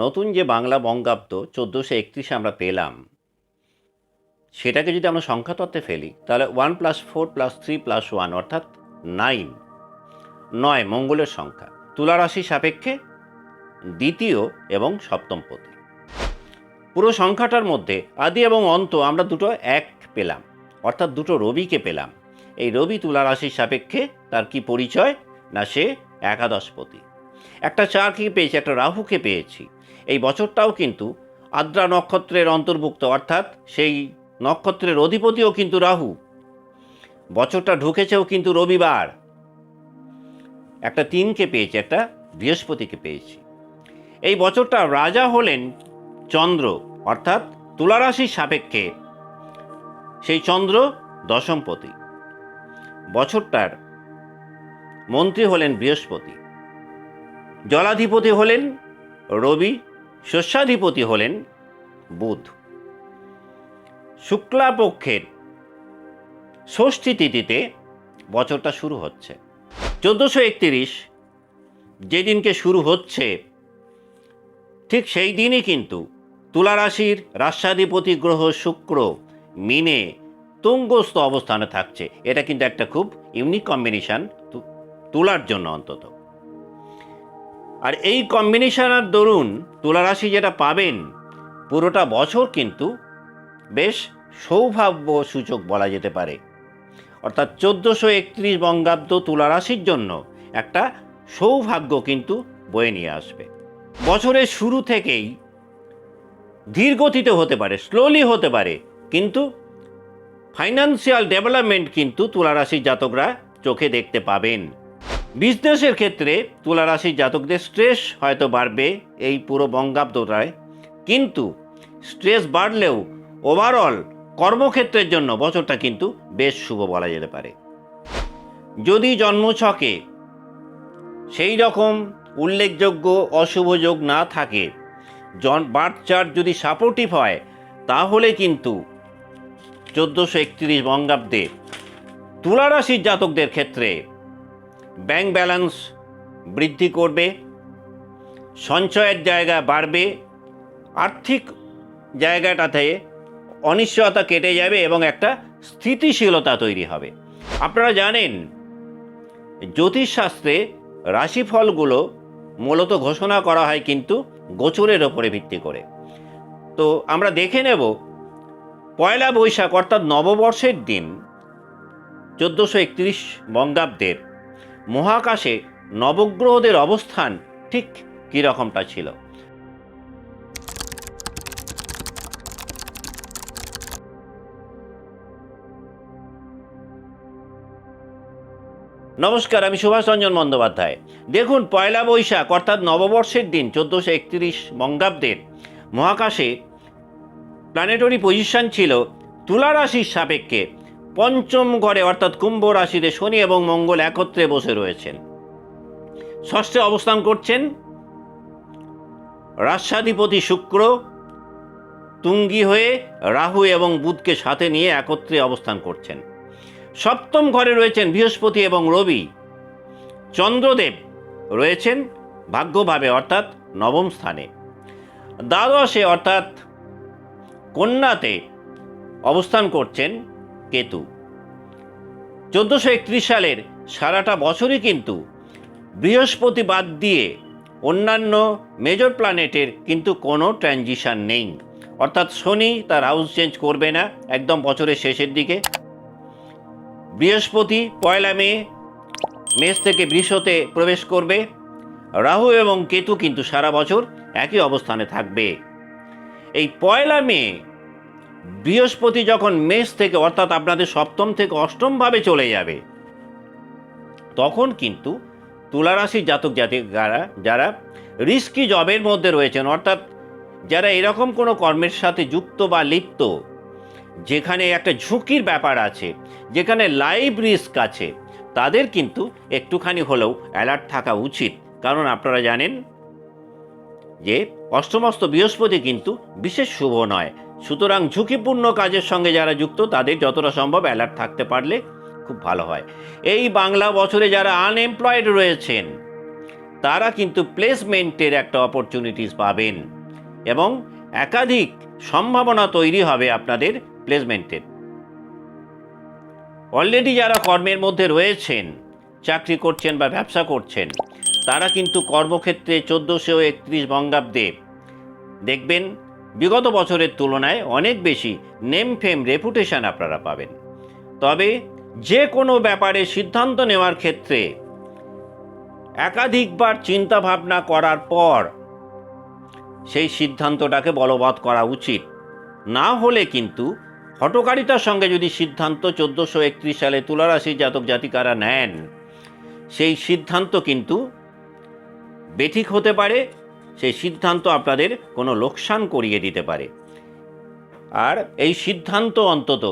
নতুন যে বাংলা বঙ্গাব্দ চোদ্দোশো একত্রিশে আমরা পেলাম, সেটাকে যদি আমরা সংখ্যা তত্ত্বে ফেলি, তাহলে one plus four plus three plus one, অর্থাৎ নাইন, নয় মঙ্গলের সংখ্যা তুলা রাশি সাপেক্ষে দ্বিতীয় এবং সপ্তম পতি পুরো সংখ্যাটার মধ্যে আদি এবং অন্ত আমরা দুটো এক পেলাম, অর্থাৎ দুটো রবিকে পেলাম। এই রবি তুলা রাশির সাপেক্ষে তার কি পরিচয়? না, সে একাদশপতি একটা চারকে পেয়েছি, একটা রাহুকে পেয়েছি। এই বছরটাও কিন্তু আদ্রা নক্ষত্রের অন্তর্ভুক্ত, অর্থাৎ সেই নক্ষত্রের অধিপতিও কিন্তু রাহু। বছরটা ঢুকেছেও কিন্তু রবিবার। একটা তিনকে পেয়েছি, একটা বৃহস্পতিকে পেয়েছি। এই বছরটা রাজা হলেন চন্দ্র, অর্থাৎ তুলারাশির সাপেক্ষে সেই চন্দ্র দশমপতি। বছরটার মন্ত্রী হলেন বৃহস্পতি। জলাধিপতি হলেন রবি শস্যাধিপতি হলেন বুধ। শুক্লাপক্ষের ষষ্ঠী তিথিতে বছরটা শুরু হচ্ছে। চোদ্দোশো একতিরিশ যেদিনকে শুরু হচ্ছে, ঠিক সেই দিনই কিন্তু তুলারাশির রাষ্ট্রাধিপতি গ্রহ শুক্র মিনে তুঙ্গস্থ অবস্থানে থাকছে। এটা কিন্তু একটা খুব ইউনিক কম্বিনেশান তুলার জন্য অন্তত। আর এই কম্বিনেশনের দরুন তুলারাশি যেটা পাবেন, পুরোটা বছর কিন্তু বেশ সৌভাগ্য সূচক বলা যেতে পারে। অর্থাৎ চোদ্দোশো একত্রিশ বঙ্গাব্দ তুলারাশির জন্য একটা সৌভাগ্য কিন্তু বয়ে নিয়ে আসবে। বছরের শুরু থেকেই ধীর গতিতে হতে পারে স্লোলি হতে পারে, কিন্তু ফাইন্যান্সিয়াল ডেভেলপমেন্ট কিন্তু তুলারাশির জাতকরা চোখে দেখতে পাবেন। বিজনেসের ক্ষেত্রে তুলারাশির জাতকদের স্ট্রেস হয়তো বাড়বে এই পুরো বঙ্গাব্দটায়। কিন্তু স্ট্রেস বাড়লেও ওভারঅল কর্মক্ষেত্রের জন্য বছরটা কিন্তু বেশ শুভ বলা যেতে পারে। যদি জন্মছকে সেই রকম উল্লেখযোগ্য অশুভ যোগ না থাকে, জন বার্থ চার্ট যদি সাপোর্টিভ হয়, তাহলে কিন্তু চোদ্দোশো একত্রিশ বঙ্গাব্দে তুলারাশির জাতকদের ক্ষেত্রে ব্যাংক ব্যালেন্স বৃদ্ধি করবে, সঞ্চয়ের জায়গা বাড়বে, আর্থিক জায়গাটাতে অনিশ্চয়তা কেটে যাবে এবং একটা স্থিতিশীলতা তৈরি হবে। আপনারা জানেন, জ্যোতিষশাস্ত্রে রাশিফলগুলো মূলত ঘোষণা করা হয় কিন্তু গোচরের ওপরে ভিত্তি করে। তো আমরা দেখে নেব, পয়লা বৈশাখ অর্থাৎ নববর্ষের দিন চোদ্দোশো একত্রিশ বঙ্গাব্দের মহাকাশে নবগ্রহদের অবস্থান ঠিক কীরকমটা ছিল? নমস্কার, আমি সুভাষ রঞ্জন বন্দ্যোপাধ্যায়। দেখুন, পয়লা বৈশাখ, অর্থাৎ নববর্ষের দিন, চোদ্দোশো একত্রিশ বঙ্গাব্দের মহাকাশে প্ল্যানেটরি পজিশন ছিল তুলা রাশির সাপেক্ষে। পঞ্চম ঘরে, অর্থাৎ কুম্ভ রাশিতে শনি এবং মঙ্গল একত্রে বসে রয়েছেন। ষষ্ঠে অবস্থান করছেন রাষ্ট্রাধিপতি শুক্র, তুঙ্গি হয়ে রাহু এবং বুধকে সাথে নিয়ে একত্রে অবস্থান করছেন। সপ্তম ঘরে রয়েছেন বৃহস্পতি এবং রবি। চন্দ্রদেব রয়েছেন ভাগ্যভাবে, অর্থাৎ নবম স্থানে। দ্বাদশে, অর্থাৎ কন্যাতে অবস্থান করছেন কেতু। চোদ্দোশো একত্রিশ সালের সারাটা বছরই কিন্তু বৃহস্পতি বাদ দিয়ে অন্যান্য মেজর প্ল্যানেটের কিন্তু কোনো ট্রানজিশান নেই। অর্থাৎ শনি তার হাউস চেঞ্জ করবে না, একদম বছরের শেষের দিকে। বৃহস্পতি পয়লা মে, মেষ থেকে বৃষতে প্রবেশ করবে। রাহু এবং কেতু কিন্তু সারা বছর একই অবস্থানে থাকবে। এই পয়লা মে বৃহস্পতি যখন মেষ থেকে, অর্থাৎ আপনাদের সপ্তম থেকে অষ্টমভাবে চলে যাবে, তখন কিন্তু তুলারাশির জাতক জাতিক যারা যারা রিস্কি জবের মধ্যে রয়েছেন, অর্থাৎ যারা এরকম কোনো কর্মের সাথে যুক্ত বা লিপ্ত, যেখানে একটা ঝুঁকির ব্যাপার আছে, যেখানে লাইভ রিস্ক আছে, তাদের কিন্তু একটুখানি হলেও অ্যালার্ট থাকা উচিত। কারণ আপনারা জানেন যে অষ্টমস্ত বৃহস্পতি কিন্তু বিশেষ শুভ নয়। সুতরাং ঝুঁকিপূর্ণ কাজের সঙ্গে যারা যুক্ত, তাদের যতটা সম্ভব অ্যালার্ট থাকতে পারলে খুব ভালো হয়। এই বাংলা বছরে যারা আনএমপ্লয়েড রয়েছেন, তারা কিন্তু প্লেসমেন্টের একটা অপরচুনিটিস পাবেন এবং একাধিক সম্ভাবনা তৈরি হবে আপনাদের প্লেসমেন্টের অলরেডি যারা কর্মের মধ্যে রয়েছেন, চাকরি করছেন বা ব্যবসা করছেন, তারা কিন্তু কর্মক্ষেত্রে চোদ্দোশো একত্রিশ বঙ্গাব্দে দেখবেন বিগত বছরের তুলনায় অনেক বেশি নেম ফেম রেপুটেশন আপনারা পাবেন। তবে যে কোনো ব্যাপারে সিদ্ধান্ত নেওয়ার ক্ষেত্রে একাধিকবার চিন্তা ভাবনা করার পর সেই সিদ্ধান্তটাকে বলবৎ করা উচিত। না হলে কিন্তু হটকারিতার সঙ্গে যদি সিদ্ধান্ত চোদ্দোশো একত্রিশ সালে তুলারাশি জাতক জাতিকারা নেন, সেই সিদ্ধান্ত কিন্তু বেঠিক হতে পারে সেই সিদ্ধান্ত আপনাদের কোনো লোকসান করিয়ে দিতে পারে। আর এই সিদ্ধান্ত অন্তত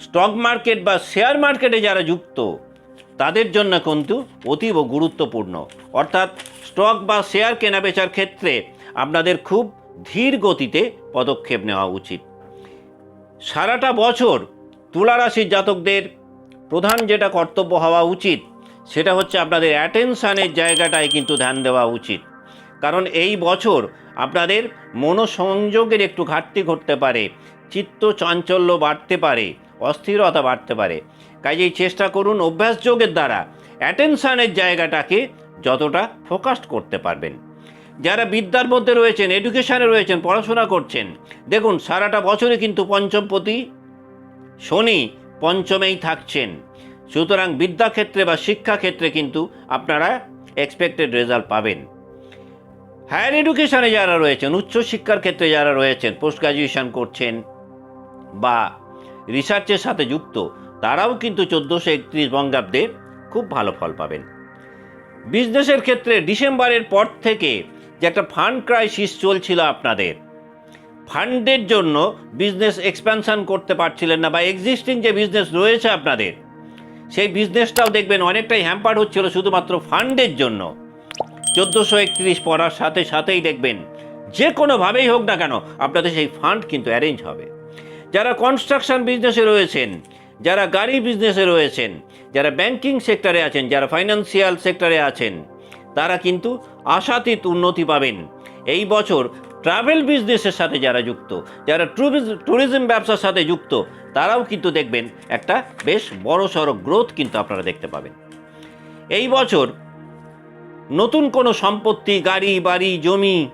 স্টক মার্কেট বা শেয়ার মার্কেটে যারা যুক্ত, তাদের জন্য কিন্তু অতীব গুরুত্বপূর্ণ। অর্থাৎ স্টক বা শেয়ার কেনাবেচার ক্ষেত্রে আপনাদের খুব ধীর গতিতে পদক্ষেপ নেওয়া উচিত। সারাটা বছর তুলারাশির জাতকদের প্রধান যেটা কর্তব্য হওয়া উচিত, সেটা হচ্ছে আপনাদের অ্যাটেনশানের জায়গাটায় কিন্তু ধ্যান দেওয়া উচিত। কারণ এই বছর আপনাদের মনোসংযোগের একটু ঘাটতি ঘটতে পারে, চিত্ত চাঞ্চল্য বাড়তে পারে, অস্থিরতা বাড়তে পারে। কাজেই চেষ্টা করুন অভ্যাসযোগের দ্বারা অ্যাটেনশানের জায়গাটাকে যতটা ফোকাসড করতে পারবেন। যারা বিদ্যার মধ্যে রয়েছেন এডুকেশানে রয়েছেন, পড়াশোনা করছেন, দেখুন সারাটা বছরে কিন্তু পঞ্চমপতি শনি পঞ্চমেই থাকছেন। সুতরাং বিদ্যাক্ষেত্রে বা শিক্ষাক্ষেত্রে কিন্তু আপনারা এক্সপেক্টেড রেজাল্ট পাবেন। হায়ার এডুকেশনে যারা রয়েছেন উচ্চশিক্ষার ক্ষেত্রে যারা রয়েছেন পোস্ট গ্রাজুয়েশন করছেন বা রিসার্চের সাথে যুক্ত, তারাও কিন্তু চোদ্দোশো একত্রিশ বঙ্গাব্দে খুব ভালো ফল পাবেন। বিজনেসের ক্ষেত্রে ডিসেম্বরের পর থেকে যে একটা ফান্ড ক্রাইসিস চলছিল আপনাদের ফান্ডের জন্য বিজনেস এক্সপ্যানশন করতে পারছিলেন না বা এক্সিস্টিং যে বিজনেস রয়েছে আপনাদের, সেই বিজনেসটাও দেখবেন অনেকটাই হ্যাম্পার হচ্ছিল শুধুমাত্র ফান্ডের জন্য। চোদ্দোশো একত্রিশ পড়ার সাথে সাথেই দেখবেন, যে কোনোভাবেই হোক না কেন আপনাদের সেই ফান্ড কিন্তু অ্যারেঞ্জ হবে। যারা কনস্ট্রাকশন বিজনেসে রয়েছেন, যারা গাড়ি বিজনেসে রয়েছেন, যারা ব্যাংকিং সেক্টরে আছেন, যারা ফাইন্যান্সিয়াল সেক্টরে আছেন, তারা কিন্তু আশাতীত উন্নতি পাবেন। এই বছর ট্রাভেল বিজনেসের সাথে যারা যুক্ত, যারা ট্যুরিজম ব্যবসার সাথে যুক্ত, তারাও কিন্তু দেখবেন একটা বেশ বড় সড়ো গ্রোথ কিন্তু আপনারা দেখতে পাবেন। এই বছর নতুন কোনো সম্পত্তি, গাড়ি, বাড়ি, জমি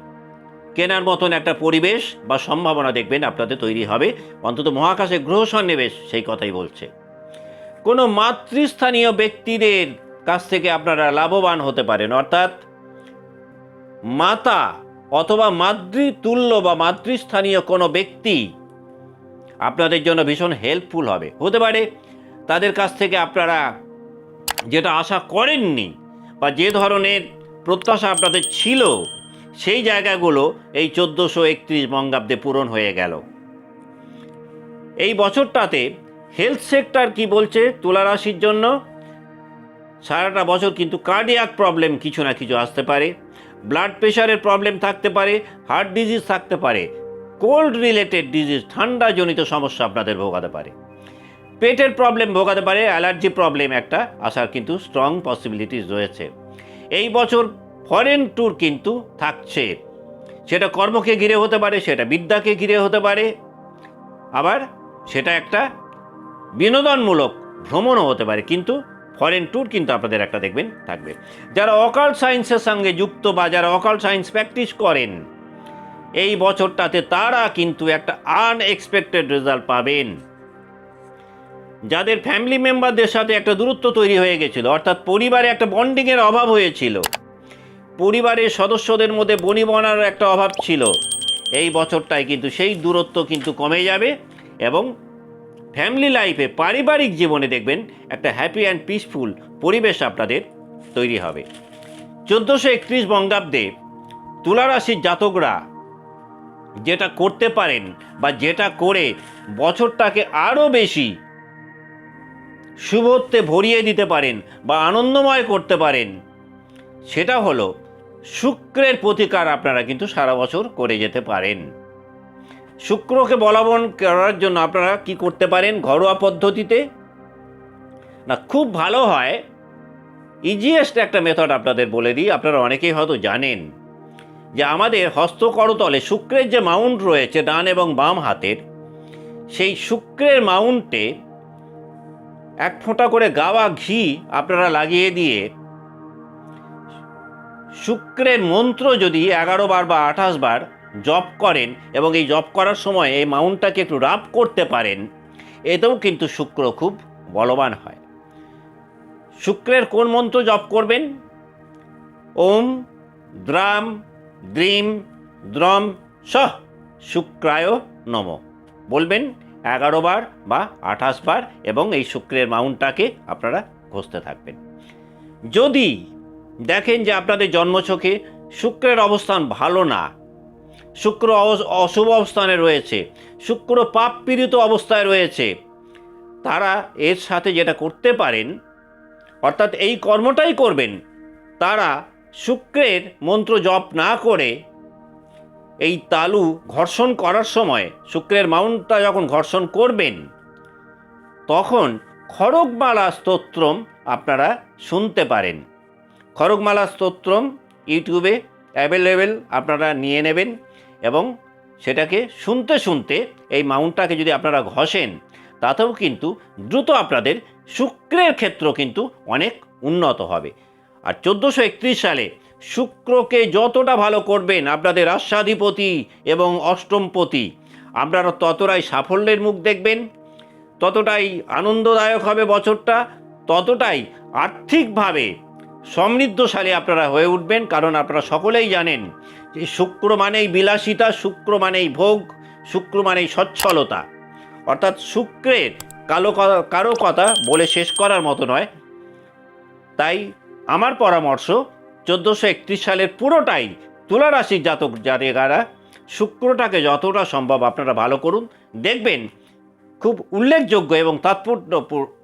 কেনার মতন একটা পরিবেশ বা সম্ভাবনা দেখবেন আপনাদের তৈরি হবে। অন্তত মহাকাশে গ্রহ সন্নিবেশ, সেই কথাই বলছে। কোনো মাতৃস্থানীয় ব্যক্তিদের কাছ থেকে আপনারা লাভবান হতে পারেন। অর্থাৎ মাতা অথবা মাতৃতুল্য বা মাতৃস্থানীয় কোনো ব্যক্তি আপনাদের জন্য ভীষণ হেল্পফুল হবে। হতে পারে তাদের কাছ থেকে আপনারা যেটা আশা করেননি বা যে ধরনের প্রত্যাশা আপনাদের ছিল, সেই জায়গাগুলো এই চোদ্দোশো একত্রিশ বঙ্গাব্দে পূরণ হয়ে গেল। এই বছরটাতে হেলথ সেক্টর কি বলছে তুলা রাশির জন্য? সারাটা বছর কিন্তু কার্ডিয়াক প্রবলেম কিছু না কিছু আসতে পারে ব্লাড প্রেশারের প্রবলেম থাকতে পারে হার্ট ডিজিজ থাকতে পারে কোল্ড রিলেটেড ডিজিজ ঠান্ডাজনিত সমস্যা আপনাদের ভোগাতে পারে। পেটের প্রবলেম ভোগাতে পারে, অ্যালার্জি প্রবলেম একটা, আসার কিন্তু স্ট্রং পসিবিলিটিস রয়েছে। এই বছর ফরেন ট্যুর কিন্তু থাকছে। সেটা কর্মকে ঘিরে হতে পারে, সেটা বিদ্যাকে ঘিরে হতে পারে। আবার সেটা একটা বিনোদনমূলক ভ্রমণও হতে পারে, কিন্তু ফরেন ট্যুর কিন্তু আপনাদের একটা দেখবেন, থাকবে। যারা অকাল সায়েন্সের সঙ্গে যুক্ত বা যারা অকাল সায়েন্স প্র্যাকটিস করেন, এই বছরটাতে তারা কিন্তু একটা আনএক্সপেক্টেড রেজাল্ট পাবেন। যাদের ফ্যামিলি মেম্বারদের সাথে একটা দূরত্ব তৈরি হয়ে গেছিল, অর্থাৎ পরিবারে একটা বন্ডিংয়ের অভাব হয়েছিল। পরিবারের সদস্যদের মধ্যে বনিবনার একটা অভাব ছিল। এই বছরটায় কিন্তু সেই দূরত্ব কিন্তু কমে যাবে এবং ফ্যামিলি লাইফে পারিবারিক জীবনে দেখবেন একটা হ্যাপি অ্যান্ড পিসফুল পরিবেশ আপনাদের তৈরি হবে। চোদ্দোশো একত্রিশ বঙ্গাব্দে তুলারাশির জাতকরা যেটা করতে পারেন বা যেটা করে বছরটাকে আরও বেশি শুভত্বে ভরিয়ে দিতে পারেন বা আনন্দময় করতে পারেন। সেটা হলো, শুক্রের প্রতিকার আপনারা কিন্তু সারা বছর করে যেতে পারেন। শুক্রকে বলাবন করার জন্য আপনারা কি করতে পারেন ঘরোয়া পদ্ধতিতে? না, খুব ভালো হয়। ইজিয়েস্ট একটা মেথড আপনাদের বলে দিই, আপনারা অনেকেই হয়তো জানেন যে আমাদের হস্তকরতলে শুক্রের যে মাউন্ট রয়েছে ডান এবং বাম হাতের, সেই শুক্রের মাউন্টে এক ফোঁটা করে গাওয়া ঘি আপনারা লাগিয়ে দিয়ে শুক্রের মন্ত্র যদি এগারো বার বা আঠাশ বার জপ করেন এবং এই জপ করার সময় এই মাউন্টটাকে একটু রাব করতে পারেন, এতেও কিন্তু শুক্র খুব বলবান হয়। শুক্রের কোন মন্ত্র জপ করবেন? ওম, দ্রাম, দ্রিম, দ্রম, সহ, শুক্রায় নম। বলবেন এগারো বার বা আঠাশ বার এবং এই শুক্রের মাউন্টটাকে আপনারা ঘষতে থাকবেন। যদি দেখেন যে আপনাদের জন্মছকে শুক্রের অবস্থান ভালো না, শুক্র অশুভ অবস্থানে রয়েছে, শুক্র পাপ পীড়িত অবস্থায় রয়েছে, তারা এর সাথে যেটা করতে পারেন, অর্থাৎ এই কর্মটাই করবেন, তারা শুক্রের মন্ত্র জপ না করে এই তালু ঘর্ষণ করার সময় শুক্রের মাউন্টটা যখন ঘর্ষণ করবেন, তখন খড়গমালা স্তোত্রম আপনারা শুনতে পারেন। খড়গমালা স্তোত্রম ইউটিউবে অ্যাভেলেবেল আপনারা নিয়ে নেবেন এবং সেটাকে শুনতে শুনতে এই মাউন্টটাকে যদি আপনারা ঘষেন, তাতেও কিন্তু দ্রুত আপনাদের শুক্রের ক্ষেত্র কিন্তু অনেক উন্নত হবে। আর চোদ্দোশো সালে শুক্রকে যতটা ভালো করবেন আপনাদের রাষ্ট্রাধিপতি এবং অষ্টমপতি। আপনারা ততটাই সাফল্যের মুখ দেখবেন, ততটাই আনন্দদায়ক হবে বছরটা, ততটাই আর্থিকভাবে সমৃদ্ধশালী আপনারা হয়ে উঠবেন, কারণ আপনারা সকলেই জানেন যে শুক্র মানেই বিলাসিতা, শুক্র মানেই ভোগ, শুক্র মানেই সচ্ছলতা। অর্থাৎ শুক্রের কালো কারও কথা বলে শেষ করার মতো নয়। তাই আমার পরামর্শ চোদ্দোশো একত্রিশ সালের পুরোটাই তুলারাশির জাতক জাতিকারা শুক্রটাকে যতটা সম্ভব আপনারা ভালো করুন। দেখবেন খুব উল্লেখযোগ্য এবং তাৎপর্য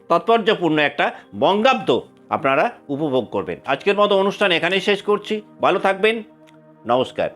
তাৎপর্যপূর্ণ একটা বঙ্গাব্দ আপনারা উপভোগ করবেন। আজকের মতো অনুষ্ঠান এখানেই শেষ করছি। ভালো থাকবেন। নমস্কার।